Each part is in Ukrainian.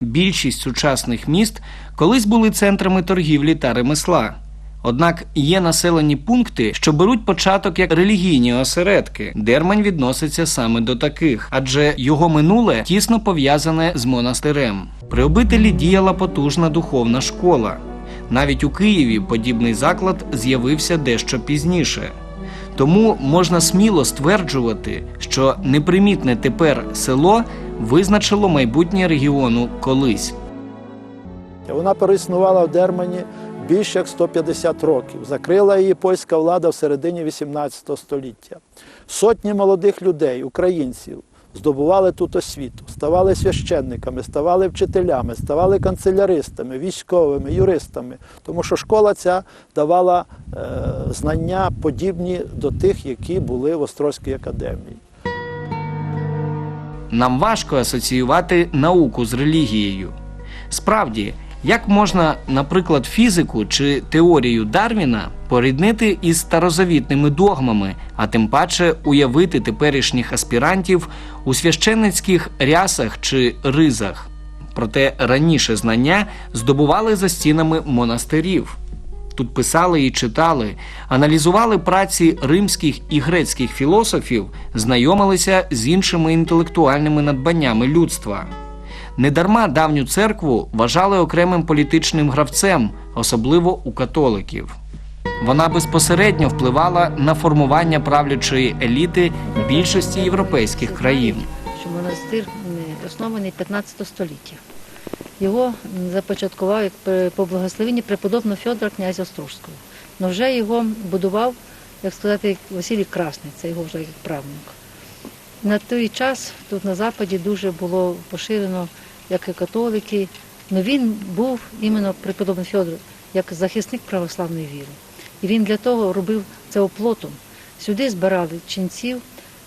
більшість сучасних міст колись були центрами торгівлі та ремесла. Однак є населені пункти, що беруть початок як релігійні осередки. Дермань відноситься саме до таких, адже його минуле тісно пов'язане з монастирем. При обителі діяла потужна духовна школа. Навіть у Києві подібний заклад з'явився дещо пізніше. Тому можна сміло стверджувати, що непримітне тепер село визначило майбутнє регіону колись. Вона переіснувала в Дермані більше як 150 років. Закрила її польська влада в середині 18 століття. Сотні молодих людей, українців, здобували тут освіту, ставали священниками, ставали вчителями, ставали канцеляристами, військовими, юристами. Тому що школа ця давала е, знання подібні до тих, які були в Острозькій академії. Нам важко асоціювати науку з релігією. Справді, як можна, наприклад, фізику чи теорію Дарвіна поріднити із старозавітними догмами, а тим паче уявити теперішніх аспірантів у священницьких рясах чи ризах? Проте раніше знання здобували за стінами монастирів. Тут писали і читали, аналізували праці римських і грецьких філософів, знайомилися з іншими інтелектуальними надбаннями людства. Недарма давню церкву вважали окремим політичним гравцем, особливо у католиків. Вона безпосередньо впливала на формування правлячої еліти більшості європейських країн. що монастир м, оснований 15 століття. Його започаткував як по благословенні преподобного Фьодора князя Острожського. Но вже його будував, як сказати, Василій Красний, це його вже як правнук. На той час тут на Западі дуже було поширено, як і католики, але він був іменно преподобний Фьодор як захисник православної віри. І він для того робив це оплотом. Сюди збирали ченців,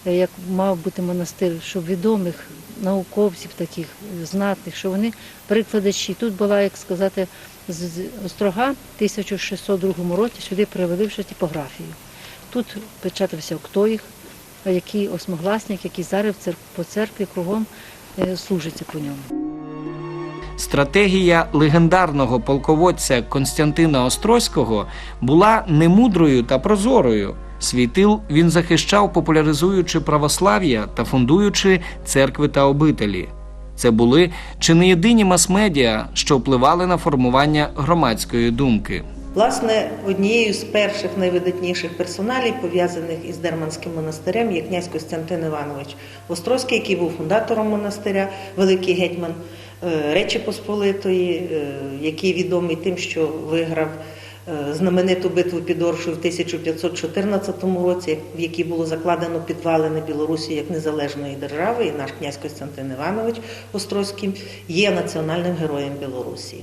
е, як мав бути монастир, щоб відомих науковців, таких знатних, що вони перекладачі. Тут була, як сказати, з Острога в 1602 році сюди привели вже типографію. Тут печатався Октоїх, який осмогласник, який зараз по церкві кругом е, служиться по ньому. Стратегія легендарного полководця Константина Острозького була немудрою та прозорою. Свій тил він захищав, популяризуючи православ'я та фундуючи церкви та обителі. Це були чи не єдині мас-медіа, що впливали на формування громадської думки. Власне, однією з перших найвидатніших персоналій, пов'язаних із Дерманським монастирем, є князь Костянтин Іванович Острозький, який був фундатором монастиря, великий гетьман е, Речі Посполитої, е, який відомий тим, що виграв знамениту битву під Оршою в 1514 році, в якій було закладено підвалини Білорусі як незалежної держави, і наш князь Костянтин Іванович Острозький є національним героєм Білорусі.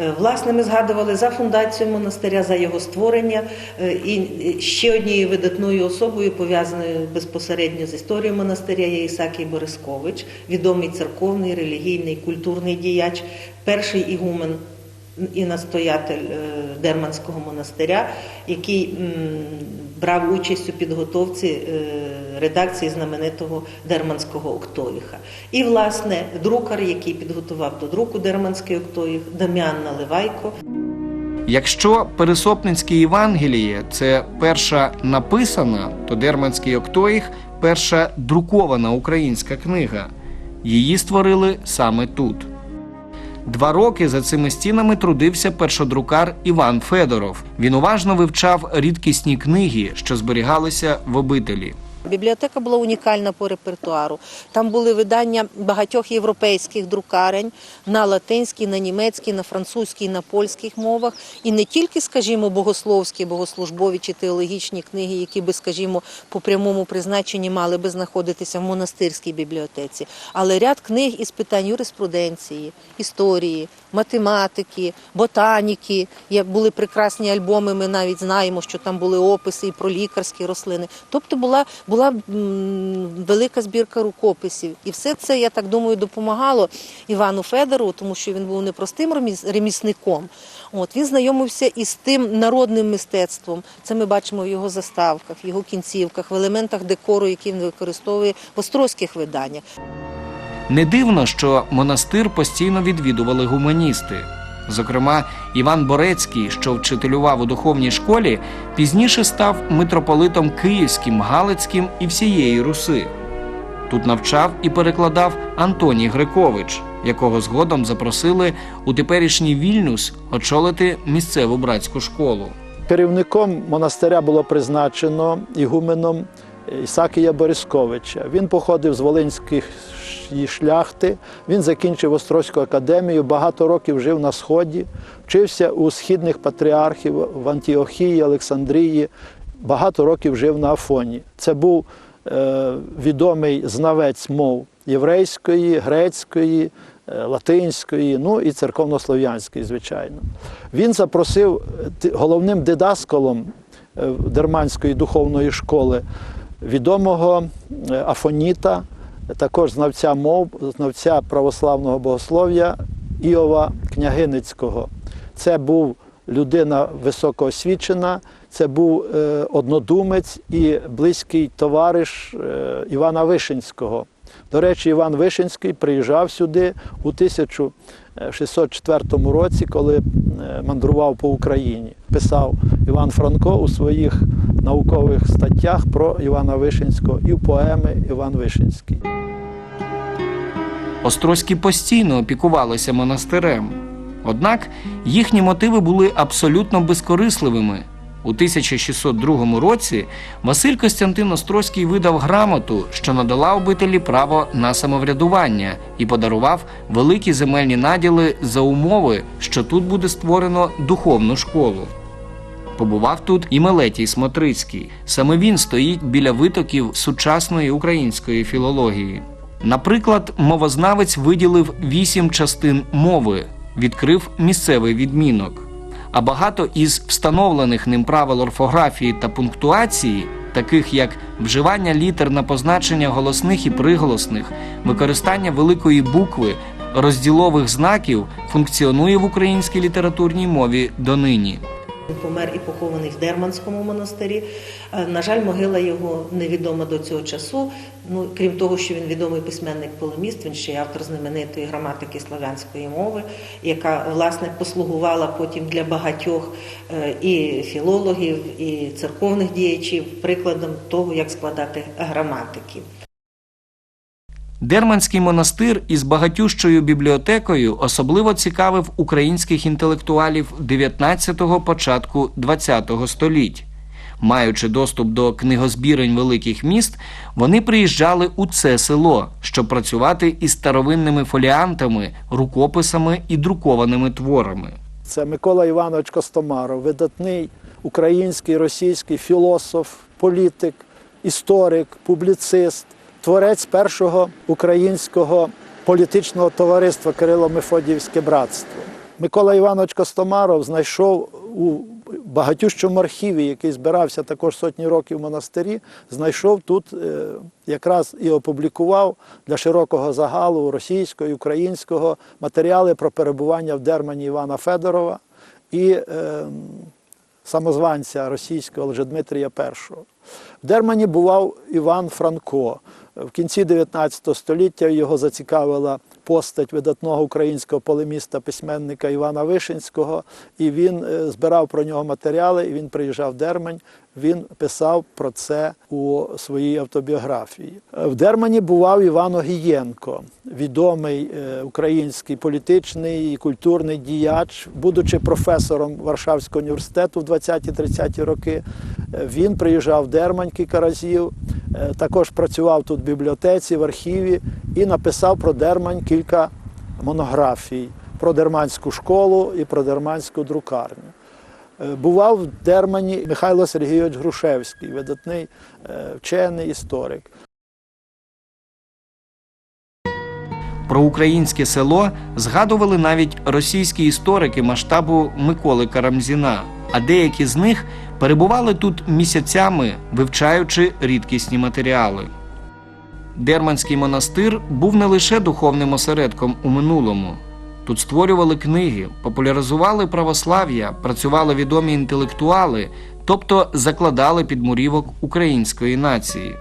Е, Власне, ми згадували за фундацію монастиря, за його створення. Е, І ще однією видатною особою, пов'язаною безпосередньо з історією монастиря, є Ісакій Борискович, відомий церковний, релігійний, культурний діяч, перший ігумен і настоятель е, Дерманського монастиря, який брав участь у підготовці е, редакції знаменитого Дерманського Октоїха. І, власне, друкар, який підготував до друку Дерманський Октоїх, Дам'ян Наливайко. Якщо Пересопницьке Євангеліє це перша написана, то Дерманський Октоїх перша друкована українська книга. Її створили саме тут. Два роки за цими стінами трудився першодрукар Іван Федоров. Він уважно вивчав рідкісні книги, що зберігалися в обителі. Бібліотека була унікальна по репертуару. Там були видання багатьох європейських друкарень на латинській, на німецькій, на французькій, на польських мовах. І не тільки, скажімо, богословські, богослужбові чи теологічні книги, які би, скажімо, по прямому призначенні мали би знаходитися в монастирській бібліотеці, але ряд книг із питань юриспруденції, історії, математики, ботаніки. Були прекрасні альбоми. Ми навіть знаємо, що там були описи і про лікарські рослини. Тобто була була велика збірка рукописів, і все це я так думаю допомагало Івану Федору, тому що він був непростим реміс- ремісником. От він знайомився із тим народним мистецтвом. Це ми бачимо в його заставках, в його кінцівках, в елементах декору, які він використовує в острозьких виданнях. Не дивно, що монастир постійно відвідували гуманісти. Зокрема, Іван Борецький, що вчителював у духовній школі, пізніше став митрополитом Київським, Галицьким і всієї Руси. Тут навчав і перекладав Антоній Грикович, якого згодом запросили у теперішній Вільнюс очолити місцеву братську школу. Керівником монастиря було призначено ігуменом Ісакія Борисковича. Він походив з Волинської шляхти, він закінчив Острозьку академію, багато років жив на Сході, вчився у східних патріархів в Антіохії, Олександрії, багато років жив на Афоні. Це був е, відомий знавець мов єврейської, грецької, е, латинської, ну і церковнослов'янської, звичайно. Він запросив е, головним дидаскалом е, Дерманської духовної школи відомого Афоніта, також знавця мов, знавця православного богослов'я Іова Княгиницького. Це був людина високоосвічена, це був е, однодумець і близький товариш е, Івана Вишинського. До речі, Іван Вишинський приїжджав сюди у 1604 році, коли е, мандрував по Україні. Писав Іван Франко у своїх наукових статтях про Івана Вишинського і в поеми Іван Вишинський. Острозькі постійно опікувалися монастирем. Однак їхні мотиви були абсолютно безкорисливими. У 1602 році Василь Костянтин Острозький видав грамоту, що надала обителі право на самоврядування і подарував великі земельні наділи за умови, що тут буде створено духовну школу. Побував тут і Мелетій Смотрицький. Саме він стоїть біля витоків сучасної української філології. Наприклад, мовознавець виділив вісім частин мови, відкрив місцевий відмінок. А багато із встановлених ним правил орфографії та пунктуації, таких як вживання літер на позначення голосних і приголосних, використання великої букви, розділових знаків, функціонує в українській літературній мові донині. Він помер і похований в Дерманському монастирі. Е, На жаль, могила його невідома до цього часу. Ну, крім того, що він відомий письменник-полеміст, він ще й автор знаменитої граматики славянської мови, яка власне послугувала потім для багатьох е, і філологів, і церковних діячів прикладом того, як складати граматики. Дерманський монастир із багатющою бібліотекою особливо цікавив українських інтелектуалів 19-го початку 20-го століть. Маючи доступ до книгозбірень великих міст, вони приїжджали у це село, щоб працювати із старовинними фоліантами, рукописами і друкованими творами. Це Микола Іванович Костомаров, видатний український, російський філософ, політик, історик, публіцист, творець першого українського політичного товариства Кирило-Мефодіївське братство. Микола Іванович Костомаров знайшов у багатющому архіві, який збирався також сотні років в монастирі, знайшов тут е, якраз і опублікував для широкого загалу російського і українського матеріали про перебування в Дермані Івана Федорова і е, самозванця російського Лжедмитрія І. В Дермані бував Іван Франко. В кінці 19 століття його зацікавила постать видатного українського полеміста письменника Івана Вишинського, і він е, збирав про нього матеріали, і він приїжджав в Дермань. Він писав про це у своїй автобіографії. В Дермані бував Іван Огієнко, відомий е, український політичний і культурний діяч, будучи професором Варшавського університету в 20-30 роки. е, Він приїжджав в Дермань кілька разів, також працював тут в бібліотеці, в архіві і написав про Дермань кілька монографій про дерманську школу і про дерманську друкарню. Е, Бував в Дермані Михайло Сергійович Грушевський, видатний е, вчений історик. Про українське село згадували навіть російські історики масштабу Миколи Карамзіна, а деякі з них перебували тут місяцями, вивчаючи рідкісні матеріали. Дерманський монастир був не лише духовним осередком у минулому. Тут створювали книги, популяризували православ'я, працювали відомі інтелектуали, тобто закладали підмурівок української нації.